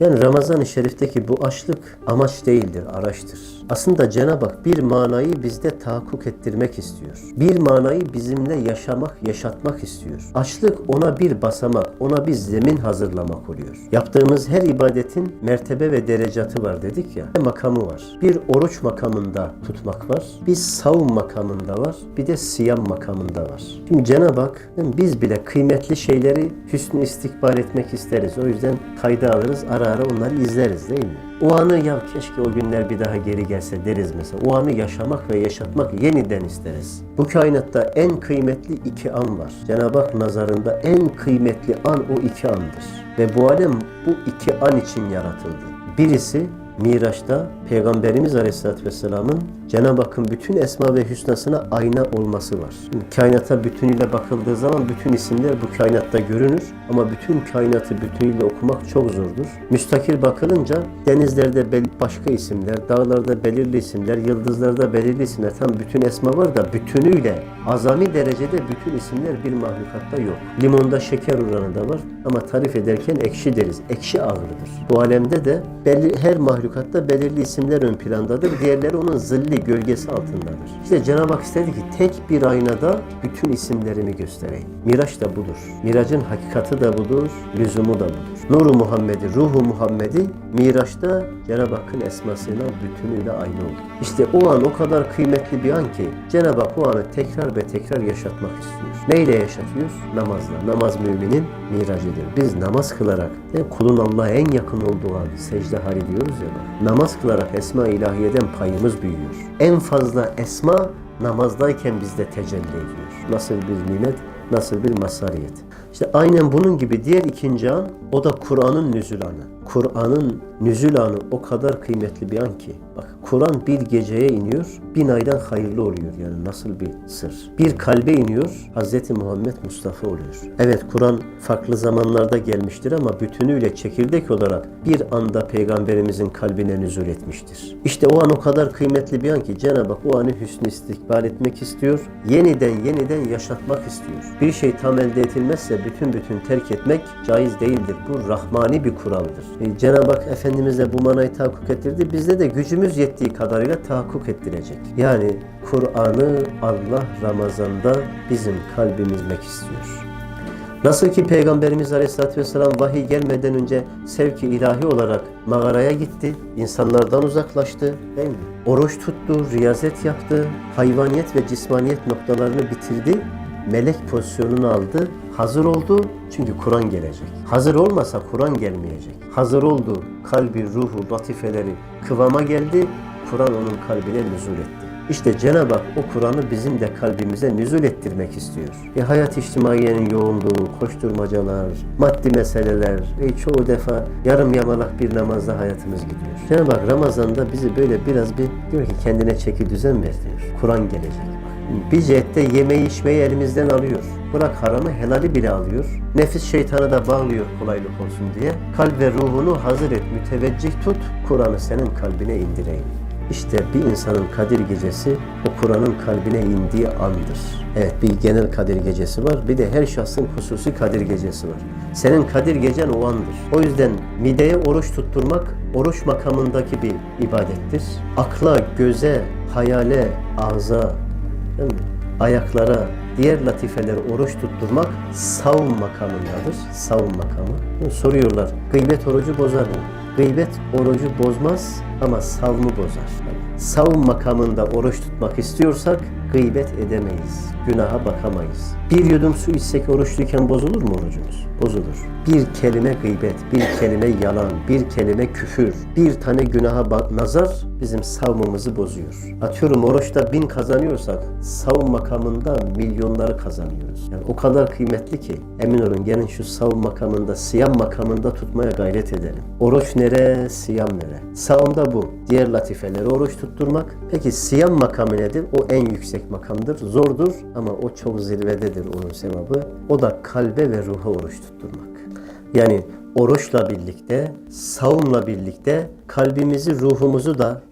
Yani Ramazan-ı Şerif'teki bu açlık amaç değildir, araçtır. Aslında Cenab-ı Hak bir manayı bizde tahakkuk ettirmek istiyor. Bir manayı bizimle yaşamak, yaşatmak istiyor. Açlık ona bir basamak, ona bir zemin hazırlamak oluyor. Yaptığımız her ibadetin mertebe ve derecatı var dedik ya, makamı var. Bir oruç makamında tutmak var, bir savun makamında var, bir de siyam makamında var. Şimdi Cenab-ı Hak biz bile kıymetli şeyleri hüsnü istikbal etmek isteriz. O yüzden kayda alırız, ara ara onları izleriz değil mi? O anı ya keşke o günler bir daha geri gelse deriz mesela. O anı yaşamak ve yaşatmak yeniden isteriz. Bu kainatta en kıymetli iki an var. Cenab-ı Hak nazarında en kıymetli an o iki andır. Ve bu alem bu iki an için yaratıldı. Birisi Miraç'ta Peygamberimiz Aleyhisselatü Vesselam'ın Cenab-ı Hakk'ın bütün esma ve hüsnasına ayna olması var. Şimdi kainata bütünüyle bakıldığı zaman bütün isimler bu kainatta görünür ama bütün kainatı bütünüyle okumak çok zordur. Müstakil bakılınca denizlerde başka isimler, dağlarda belirli isimler, yıldızlarda belirli isimler tam bütün esma var da bütünüyle azami derecede bütün isimler bir mahlukatta yok. Limonda şeker oranı da var ama tarif ederken ekşi deriz. Ekşi ağırlıdır. Bu alemde de belli, her mahlukatta belirli isimler ön plandadır. Diğerleri onun zilli, gölgesi altındadır. İşte Cenab-ı Hak istedi ki tek bir aynada bütün isimlerimi göstereyim. Miraç da budur. Miracın hakikati de budur, lüzumu da budur. Nuru Muhammed'i, ruhu Muhammed'i Miraç'ta Cenab-ı Hakk'ın esmasıyla bütünüyle aynı oldu. İşte o an o kadar kıymetli bir an ki Cenab-ı Hak o anı tekrar ve tekrar yaşatmak istiyor. Neyle yaşatıyor? Namazla. Namaz müminin miracıdır. Biz namaz kılarak kulun Allah'a en yakın olduğu an secde hali diyoruz ya. Namaz kılarak esma ilahiyeden payımız büyüyor. En fazla esma namazdayken bizde tecelli ediyor. Nasıl bir nimet, nasıl bir masariyet. İşte aynen bunun gibi diğer ikinci an o da Kur'an'ın nüzul anı. Kur'an'ın nüzul anı o kadar kıymetli bir an ki. Bak Kur'an bir geceye iniyor, bin aydan hayırlı oluyor yani nasıl bir sır. Bir kalbe iniyor, Hz. Muhammed Mustafa oluyor. Evet Kur'an farklı zamanlarda gelmiştir ama bütünüyle çekirdek olarak bir anda Peygamberimizin kalbine nüzul etmiştir. İşte o an o kadar kıymetli bir an ki Cenab-ı Hak o anı hüsnü istikbal etmek istiyor, yeniden yeniden yaşatmak istiyor. Bir şey tam elde edilmezse bütün bütün terk etmek caiz değildir. Bu rahmani bir kuraldır. E, Cenab-ı Hak Efendimiz de bu manayı tahakkuk ettirdi. Bizde de gücümüz yettiği kadarıyla tahakkuk ettirecek. Yani Kur'an'ı Allah Ramazan'da bizim kalbimizmek istiyor. Nasıl ki Peygamberimiz Aleyhisselatü Vesselam vahiy gelmeden önce sevki ilahi olarak mağaraya gitti, insanlardan uzaklaştı değil mi? Oruç tuttu, riyazet yaptı, hayvaniyet ve cismaniyet noktalarını bitirdi, melek pozisyonunu aldı, hazır oldu çünkü Kur'an gelecek. Hazır olmasa Kur'an gelmeyecek. Hazır oldu, kalbi, ruhu, latifeleri kıvama geldi, Kur'an onun kalbine nüzul etti. İşte Cenab-ı Hak o Kur'an'ı bizim de kalbimize nüzul ettirmek istiyor. E hayat içtimaiyenin yoğunluğu, koşturmacalar, maddi meseleler, e çoğu defa yarım yamalak bir namazda hayatımız gidiyor. Cenab-ı Hak Ramazan'da bizi böyle biraz bir diyor ki kendine çeki düzen ver diyor. Kur'an gelecek. Bir cihette yemeği içmeyi elimizden alıyor. Bırak haramı helali bile alıyor. Nefis şeytanı da bağlıyor kolaylık olsun diye. Kalp ve ruhunu hazır et, müteveccih tut. Kur'an'ı senin kalbine indireyim. İşte bir insanın Kadir gecesi o Kur'an'ın kalbine indiği andır. Evet bir genel Kadir gecesi var. Bir de her şahsın hususi Kadir gecesi var. Senin Kadir gecen o andır. O yüzden mideye oruç tutturmak oruç makamındaki bir ibadettir. Akla, göze, hayale, ağza, değil mi? ayaklara, diğer latifeleri oruç tutturmak savun makamındadır. Savun makamı. Soruyorlar, gıybet orucu bozar mı? Gıybet orucu bozmaz ama savmı bozar. Savun makamında oruç tutmak istiyorsak gıybet edemeyiz. Günaha bakamayız. Bir yudum su içsek oruçluyken bozulur mu orucumuz? Bozulur. Bir kelime gıybet, bir kelime yalan, bir kelime küfür, bir tane günaha bak nazar bizim savmımızı bozuyor. Atıyorum oruçta bin kazanıyorsak savun makamında milyonları kazanıyoruz. Yani o kadar kıymetli ki emin olun gelin şu savun makamında, siyam makamında tutmaya gayret edelim. Oruç nere, siyam nere? Savunda bu. Diğer latifeleri oruç tutturmak. Peki siyam makamı nedir? O en yüksek makamdır. Zordur ama o çok zirvededir onun sevabı. O da kalbe ve ruha oruç tutturmak. Yani oruçla birlikte, savunla birlikte kalbimizi, ruhumuzu da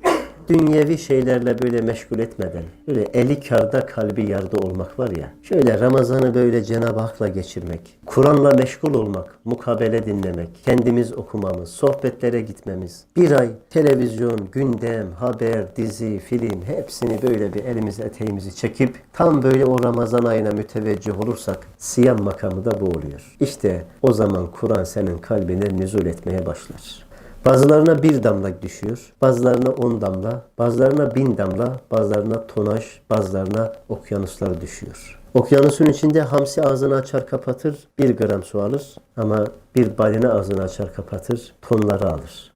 dünyevi şeylerle böyle meşgul etmeden, böyle eli karda kalbi yarda olmak var ya, şöyle Ramazan'ı böyle Cenab-ı Hak'la geçirmek, Kur'an'la meşgul olmak, mukabele dinlemek, kendimiz okumamız, sohbetlere gitmemiz, bir ay televizyon, gündem, haber, dizi, film hepsini böyle bir elimize eteğimizi çekip tam böyle o Ramazan ayına müteveccih olursak siyam makamı da bu oluyor. İşte o zaman Kur'an senin kalbine nüzul etmeye başlar. Bazılarına bir damla düşüyor, bazılarına on damla, bazılarına bin damla, bazılarına tonaj, bazılarına okyanuslar düşüyor. Okyanusun içinde hamsi ağzını açar kapatır, bir gram su alır ama bir balina ağzını açar kapatır, tonları alır.